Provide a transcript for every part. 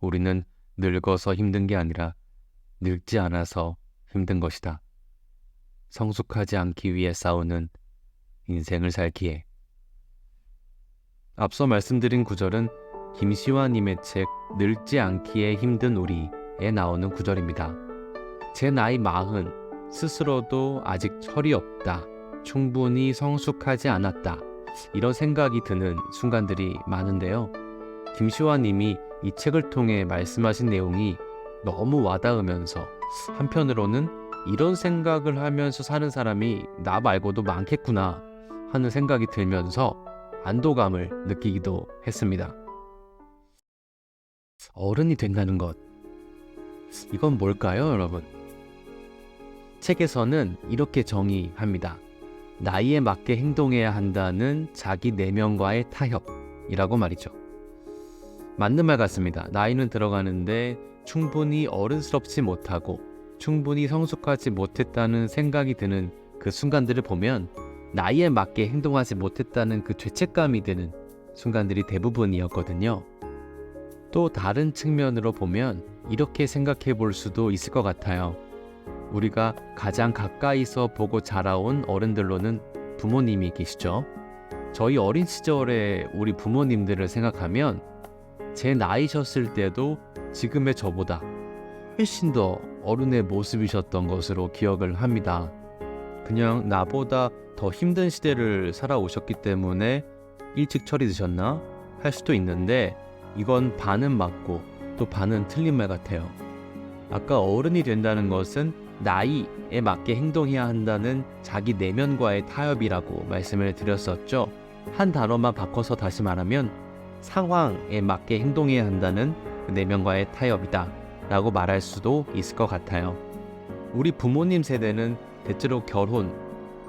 우리는 늙어서 힘든 게 아니라 늙지 않아서 힘든 것이다. 성숙하지 않기 위해 싸우는 인생을 살기에. 앞서 말씀드린 구절은 김시화님의 책 늙지 않기에 힘든 우리에 나오는 구절입니다. 제 나이 마흔, 스스로도 아직 철이 없다. 충분히 성숙하지 않았다. 이런 생각이 드는 순간들이 많은데요. 김시화님이 이 책을 통해 말씀하신 내용이 너무 와닿으면서 한편으로는 이런 생각을 하면서 사는 사람이 나 말고도 많겠구나 하는 생각이 들면서 안도감을 느끼기도 했습니다. 어른이 된다는 것. 이건 뭘까요, 여러분? 책에서는 이렇게 정의합니다. 나이에 맞게 행동해야 한다는 자기 내면과의 타협이라고 말이죠. 맞는 말 같습니다. 나이는 들어가는데 충분히 어른스럽지 못하고 충분히 성숙하지 못했다는 생각이 드는 그 순간들을 보면 나이에 맞게 행동하지 못했다는 그 죄책감이 드는 순간들이 대부분이었거든요. 또 다른 측면으로 보면 이렇게 생각해 볼 수도 있을 것 같아요. 우리가 가장 가까이서 보고 자라온 어른들로는 부모님이 계시죠. 저희 어린 시절에 우리 부모님들을 생각하면 제 나이셨을 때도 지금의 저보다 훨씬 더 어른의 모습이셨던 것으로 기억을 합니다. 그냥 나보다 더 힘든 시대를 살아오셨기 때문에 일찍 철이 드셨나 할 수도 있는데 이건 반은 맞고 또 반은 틀린 말 같아요. 아까 어른이 된다는 것은 나이에 맞게 행동해야 한다는 자기 내면과의 타협이라고 말씀을 드렸었죠. 한 단어만 바꿔서 다시 말하면 상황에 맞게 행동해야 한다는 그 내면과의 타협이다 라고 말할 수도 있을 것 같아요. 우리 부모님 세대는 대체로 결혼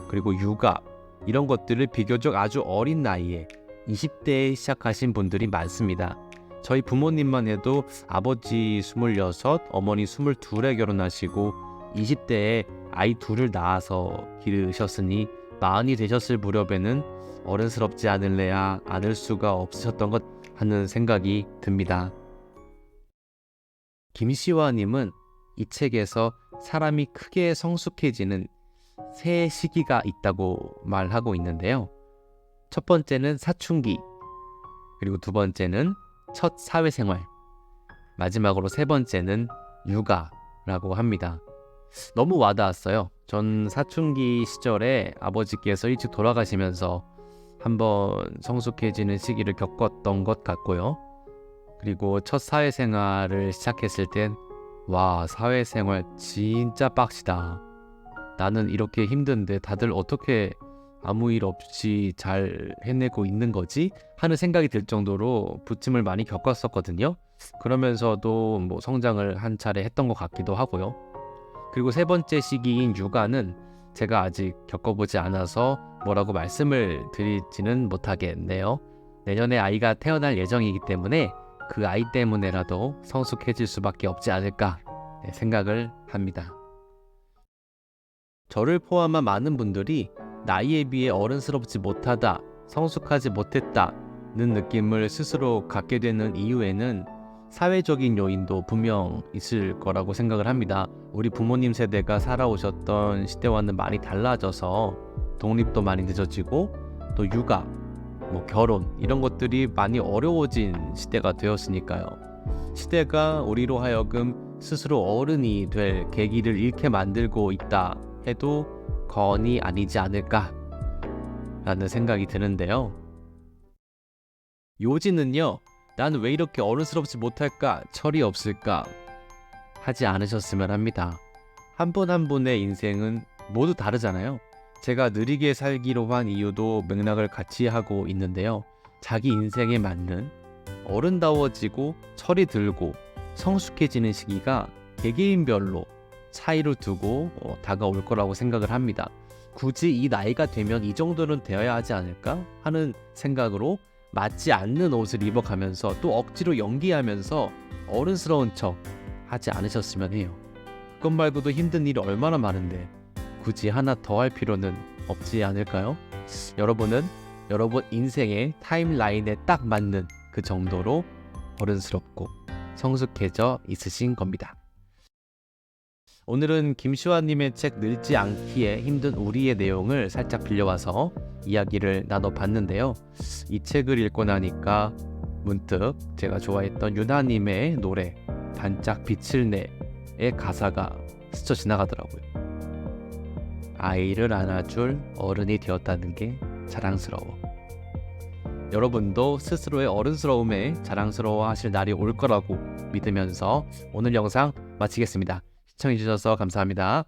그리고 육아 이런 것들을 비교적 아주 어린 나이에 20대에 시작하신 분들이 많습니다. 저희 부모님만 해도 아버지 26, 어머니 22에 결혼하시고 20대에 아이 둘을 낳아서 기르셨으니 마흔이 되셨을 무렵에는 어른스럽지 않을래야 않을 수가 없으셨던 것 하는 생각이 듭니다. 김시화님은 이 책에서 사람이 크게 성숙해지는 세 시기가 있다고 말하고 있는데요. 첫 번째는 사춘기, 그리고 두 번째는 첫 사회생활, 마지막으로 세 번째는 육아라고 합니다. 너무 와닿았어요. 전 사춘기 시절에 아버지께서 일찍 돌아가시면서 한번 성숙해지는 시기를 겪었던 것 같고요. 그리고 첫 사회생활을 시작했을 땐 와, 사회생활 진짜 빡시다. 나는 이렇게 힘든데 다들 어떻게 아무 일 없이 잘 해내고 있는 거지? 하는 생각이 들 정도로 부침을 많이 겪었었거든요. 그러면서도 뭐 성장을 한 차례 했던 것 같기도 하고요. 그리고 세 번째 시기인 육아는 제가 아직 겪어보지 않아서 뭐라고 말씀을 드리지는 못하겠네요. 내년에 아이가 태어날 예정이기 때문에 그 아이 때문에라도 성숙해질 수밖에 없지 않을까 네, 생각을 합니다. 저를 포함한 많은 분들이 나이에 비해 어른스럽지 못하다, 성숙하지 못했다는 느낌을 스스로 갖게 되는 이유에는 사회적인 요인도 분명 있을 거라고 생각을 합니다. 우리 부모님 세대가 살아오셨던 시대와는 많이 달라져서 독립도 많이 늦어지고 또 육아, 뭐 결혼 이런 것들이 많이 어려워진 시대가 되었으니까요. 시대가 우리로 하여금 스스로 어른이 될 계기를 잃게 만들고 있다 해도 건이 아니지 않을까 라는 생각이 드는데요. 요지는요, 난 왜 이렇게 어른스럽지 못할까, 철이 없을까 하지 않으셨으면 합니다. 한분한 분의 인생은 모두 다르잖아요. 제가 느리게 살기로 한 이유도 맥락을 같이 하고 있는데요. 자기 인생에 맞는 어른다워지고 철이 들고 성숙해지는 시기가 개개인별로 차이를 두고 어, 다가올 거라고 생각을 합니다. 굳이 이 나이가 되면 이 정도는 되어야 하지 않을까 하는 생각으로 맞지 않는 옷을 입어가면서 또 억지로 연기하면서 어른스러운 척 하지 않으셨으면 해요. 그것 말고도 힘든 일이 얼마나 많은데 굳이 하나 더 할 필요는 없지 않을까요? 여러분은 여러분 인생의 타임라인에 딱 맞는 그 정도로 어른스럽고 성숙해져 있으신 겁니다. 오늘은 김시환님의 책 늙지 않기에 힘든 우리의 내용을 살짝 빌려와서 이야기를 나눠봤는데요. 이 책을 읽고 나니까 문득 제가 좋아했던 유나님의 노래 반짝 빛을 내의 가사가 스쳐 지나가더라고요. 아이를 안아줄 어른이 되었다는 게 자랑스러워. 여러분도 스스로의 어른스러움에 자랑스러워 하실 날이 올 거라고 믿으면서 오늘 영상 마치겠습니다. 시청해주셔서 감사합니다.